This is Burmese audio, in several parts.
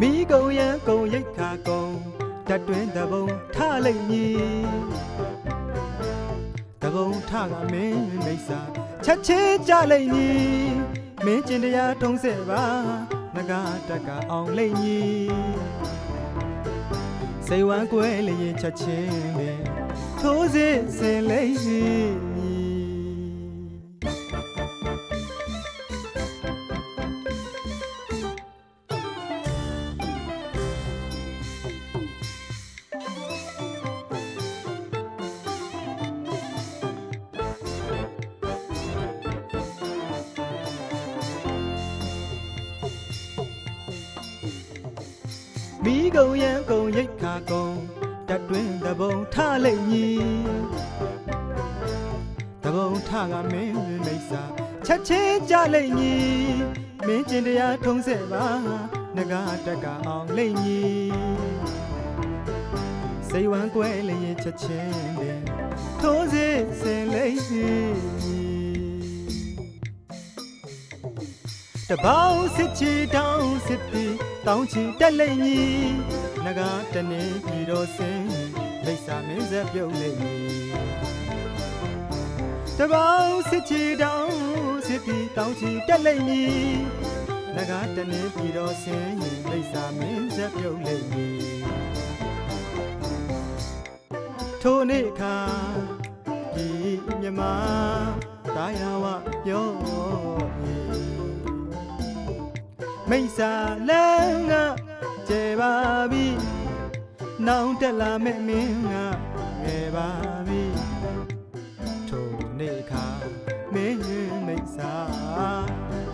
မိကုံရန်ကုံရိတ်ခါကုံတတ်တွင်တဘုံထလိုက်ညီတဘုံထကမင်းမိတ်စာချက်ချင်းကြလိုက်ညီမင်းကျင်တရားထုံးစေပါငကားတက်ကအောင်လိုက်ညီစိတ်ဝမ်းကွဲလျင်ချက်ချင်းပဲထိုးစစ်စင်လိုက်ညီ မိကုံရန်ကုံရိတ်ခါကုံတတ်တွင်တဘုံထလိုက်ညီတဘုံထကမင်းမိတ်စာချက်ချင်းကြလိုက်ညီမင်းကျင်တရားထုံးစေပါငကားတက်ကအောင်လိုက်ညီစိတ်ဝမ်းကွဲလျင်ချက်ချင်းပင် တပေါင်းစစ်ချီတောင်းစစ်တီတောင်းချီတက်လိမ့်မည်ငကားတနေပြီးတော့စင်လိပ်စာမင်းဆက်ပြုတ်လိမ့်မည်တပေါင်းစစ်ချီတောင်းစစ်တီတောင်းချီတက်လိမ့်မည်ငကားတနေပြီးတော့စင်လိပ်စာမင်းဆက်ပြုတ်လိမ့်မည်ထိုနေ့အခါဒီမြမတာယာဝပြောမည် မိစ္ဆာလန်းကကျေပါပြီနောင်တက်လာမဲ့မင်းကငယ်ပါပြီထိုနေ့ခါမင်းမိစ္ဆာ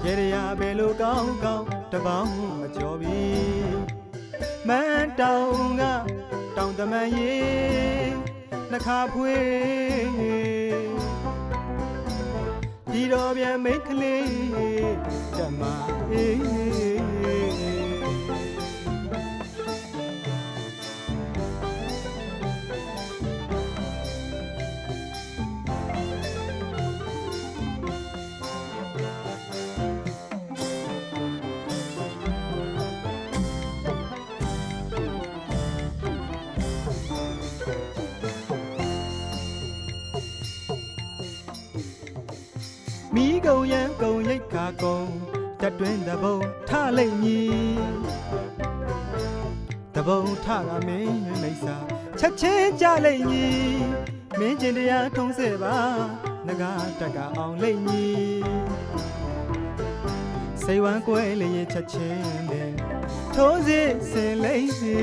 ရေရရဘယ်လိုကောင်းကောင်းတပေါင်းမကြော်ပြီမန်းတောင်ကတောင်တမန်ရေနှခါဖွေးဒီတော့ပြန်မိတ်ကလေးတမအေး ကုံရန်ကုံရိတ်ခါကုံတတ်တွင်တဘုံထလိုက်ညီတဘုံထကမင်းမိတ်စာချက်ချင်းကြလိုက်ညီမင်းကျင်တရားထုံးစေပါငကားတက်ကအောင်လိုက်ညီစိတ်ဝမ်းကွဲလျင်ချက်ချင်းပဲထိုးစစ်စင်လိုက်စီ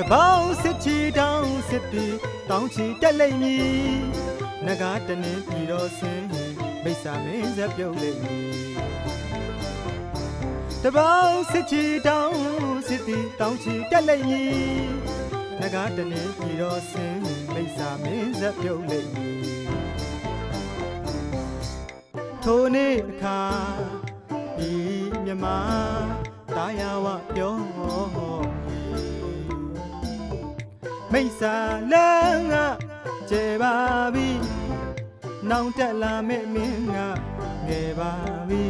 တပေါင်းစစ်ချီတောင်းစစ်တီတောင်းချီတက်လိမ့်မည်ငကားတနေပြီးတော့ဆင်းမိစ္ဆာမင်းဆက်ပြုတ်လိမ့်မည်တပေါင်းစစ်ချီတောင်းစစ်တီတောင်းချီတက်လိမ့်မည်ငကားတနေပြီးတော့ဆင်းမိစ္ဆာမင်းဆက်ပြုတ်လိမ့်မည်ထိုနေ့အခါဒီမြမတာယာဝပြော မည်မိစ္ဆာလန်းကကျေပါပြီနောင်တက်လာမဲ့မင်းကငယ်ပါပြီ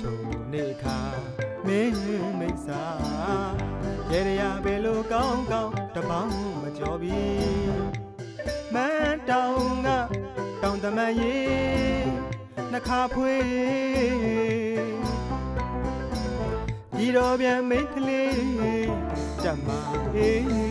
ထိုနေ့ခါမင်းမိစ္ဆာရေရရဘယ်လိုကောင်းကောင်းတပေါင်းမကြော်ပြီမန်းတောင်ကတောင်တမန်ရေနှခါဖွေး ဒီတော်ပြန်မိတ်ကလေးတမအေး